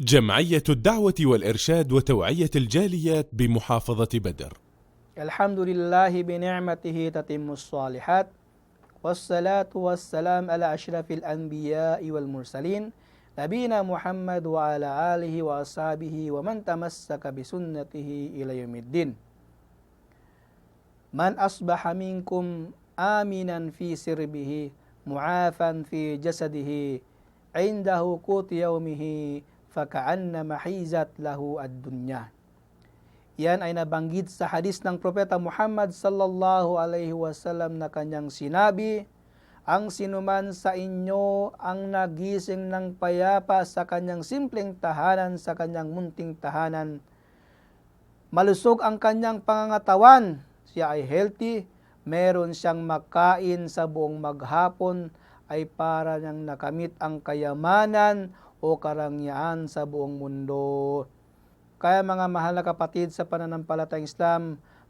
جمعية الدعوة والإرشاد وتوعية الجاليات بمحافظة بدر. الحمد لله بنعمته تتم الصالحات والصلاة والسلام على أشرف الأنبياء والمرسلين نبينا محمد وعلى آله وأصحابه ومن تمسك بسنته إلى يوم الدين. من أصبح منكم آمنا في سربه معافا في جسده عنده قوت يومه fakaanna mahizat lahu ad-dunya. Yan ay nabanggit sa hadis ng Propeta Muhammad sallallahu alaihi wasallam na kanyang sinabi, Ang sinuman sa inyo ang nagising ng payapa sa kanyang simpleng tahanan, sa kanyang munting tahanan. Malusog ang kanyang pangangatawan, siya ay healthy, meron siyang makain sa buong maghapon, ay para niyang nakamit ang kayamanan o karangyaan sa buong mundo. Kaya mga mahal na kapatid sa pananampalatayang Islam,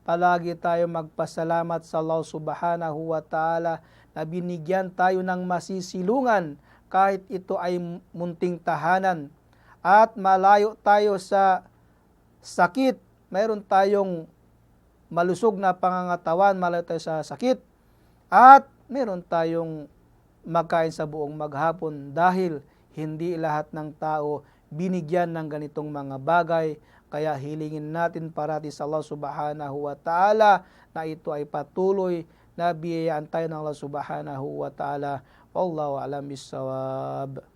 palagi tayo magpasalamat sa Allah subhanahu wa ta'ala na binigyan tayo ng masisilungan kahit ito ay munting tahanan at malayo tayo sa sakit. Mayroon tayong malusog na pangangatawan, malayo tayo sa sakit at meron tayong magkain sa buong maghapon dahil hindi lahat ng tao binigyan ng ganitong mga bagay. Kaya hilingin natin parati sa Allah subhanahu wa ta'ala na ito ay patuloy na biyayaan tayo ng Allah subhanahu wa ta'ala. Wallahu alam bisawab.